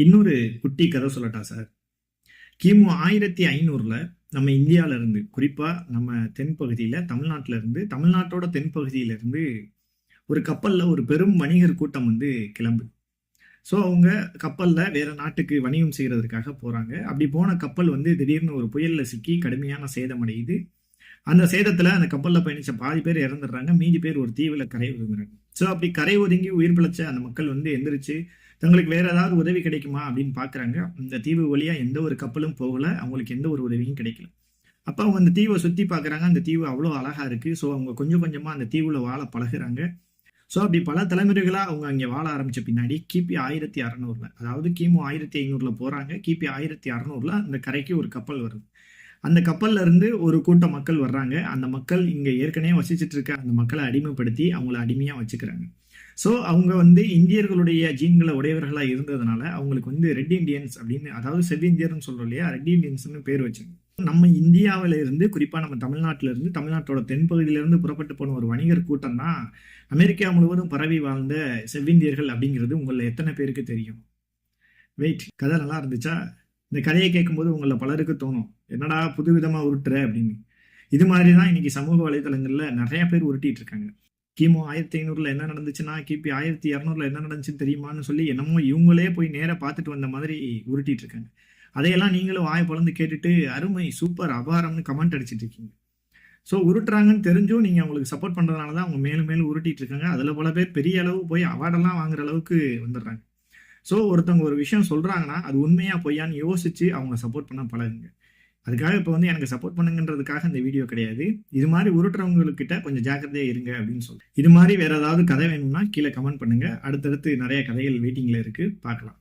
இன்னொரு குட்டி கதை சொல்லட்டா சார்? கிமு ஆயிரத்தி ஐநூறுல நம்ம இந்தியால இருந்து குறிப்பா நம்ம தென்பகுதியில தமிழ்நாட்டுல இருந்து தமிழ்நாட்டோட தென்பகுதியில இருந்து ஒரு கப்பல்ல ஒரு பெரும் வணிகர் கூட்டம் வந்து கிளம்புது ஸோ அவங்க கப்பலில் வேற நாட்டுக்கு வணிகம் செய்கிறதுக்காக போகிறாங்க அப்படி போன கப்பல் வந்து திடீர்னு ஒரு புயலில் சிக்கி கடுமையான சேதம் அடையுது அந்த சேதத்தில் அந்த கப்பலில் பயணித்த பாதி பேர் இறந்துடுறாங்க. மீதி பேர் ஒரு தீவில் கரை ஒதுங்குறாங்க. ஸோ அப்படி கரை ஒதுங்கி உயிர் பிழைச்ச அந்த மக்கள் வந்து எந்திரிச்சு தங்களுக்கு வேற ஏதாவது உதவி கிடைக்குமா அப்படின்னு பாக்குறாங்க. இந்த தீவு வழியா எந்த ஒரு கப்பலும் போகல. அவங்களுக்கு எந்த ஒரு உதவியும் கிடைக்கல. அப்போ அவங்க அந்த தீவை சுத்தி பாக்குறாங்க. அந்த தீவு அவ்வளோ அழகா இருக்கு. ஸோ அவங்க கொஞ்சம் கொஞ்சமா அந்த தீவுல வாழ பழகுறாங்க. ஸோ அப்படி பல தலைமுறைகளாக அவங்க அங்கே வாழ ஆரம்பிச்ச பின்னாடி கிபி ஆயிரத்தி அறநூறுல அதாவது கிமு ஆயிரத்தி ஐநூறுல போறாங்க. கிபி ஆயிரத்தி அறநூறுல அந்த கரைக்கு ஒரு கப்பல் வருது. அந்த கப்பல்ல இருந்து ஒரு கூட்ட மக்கள் வர்றாங்க. அந்த மக்கள் இங்கே ஏற்கனவே வசிச்சுட்டு இருக்க அந்த மக்களை அடிமைப்படுத்தி அவங்கள அடிமையாக வச்சுக்கிறாங்க. ஸோ அவங்க வந்து இந்தியர்களுடைய ஜீன்களை உடையவர்களாக இருந்ததுனால அவங்களுக்கு வந்து ரெட் இண்டியன்ஸ் அப்படின்னு அதாவது செவ்விந்தியர்னு சொல்கிறோம் இல்லையா? ரெட் இண்டியன்ஸ்னு பேர் வச்சாங்க நம்ம இந்தியாவில இருந்து குறிப்பா நம்ம தமிழ்நாட்டில இருந்து தமிழ்நாட்டோட தென்பகுதியிலிருந்து புறப்பட்டு போன ஒரு வணிகர் கூட்டம் தான் அமெரிக்கா முழுவதும் பரவி வாழ்ந்த செவ்விந்தியர்கள் அப்படிங்கிறது உங்களை எத்தனை பேருக்கு தெரியும்? வெயிட் கதை நல்லா இருந்துச்சா? இந்த கதையை கேட்கும்போது உங்களை பலருக்கு தோணும். என்னடா புதுவிதமாக உருட்டுற அப்படின்னு. இது மாதிரி தான் இன்னைக்கு சமூக வலைதளங்களில் நிறைய பேர் உருட்டிட்டு இருக்காங்க கிமு ஆயிரத்தி ஐநூறுல என்ன நடந்துச்சுன்னா கிபி ஆயிரத்தி இரநூறுல என்ன நடந்துச்சுன்னு தெரியுமான்னு சொல்லி என்னமோ இவங்களே போய் நேராக பார்த்துட்டு வந்த மாதிரி உருட்டிட்டு இருக்காங்க அதையெல்லாம் நீங்களும் வாய் பொழந்து கேட்டுட்டு அருமை சூப்பர் அபாரம்னு கமெண்ட் அடிச்சிட்டு இருக்கீங்க ஸோ உருட்டுறாங்கன்னு தெரிஞ்சும் நீங்கள் அவங்களுக்கு சப்போர்ட் பண்ணுறதுனால தான் அவங்க மேலும் மேலும் உருட்டிட்டு இருக்காங்க அதில் பல பேர் பெரிய அளவு போய் அவார்டெல்லாம் வாங்குற அளவுக்கு வந்துடுறாங்க. ஸோ ஒருத்தவங்க ஒரு விஷயம் சொல்கிறாங்கன்னா அது உண்மையாக பொய்யான்னு யோசிச்சு அவங்க சப்போர்ட் பண்ண பழகுங்க. அதுக்காக இப்போ வந்து எனக்கு சப்போர்ட் பண்ணுங்கன்றதுக்காக இந்த வீடியோ கிடையாது. இது மாதிரி உருட்டுறவங்கக்கிட்ட கொஞ்சம் ஜாக்கிரதையாக இருங்க அப்படின்னு சொல்லி இது மாதிரி வேறு ஏதாவது கதை வேணும்னா கீழே கமெண்ட் பண்ணுங்கள் அடுத்தடுத்து நிறைய கதைகள் வெயிட்டிங்கில் இருக்குது பார்க்கலாம்.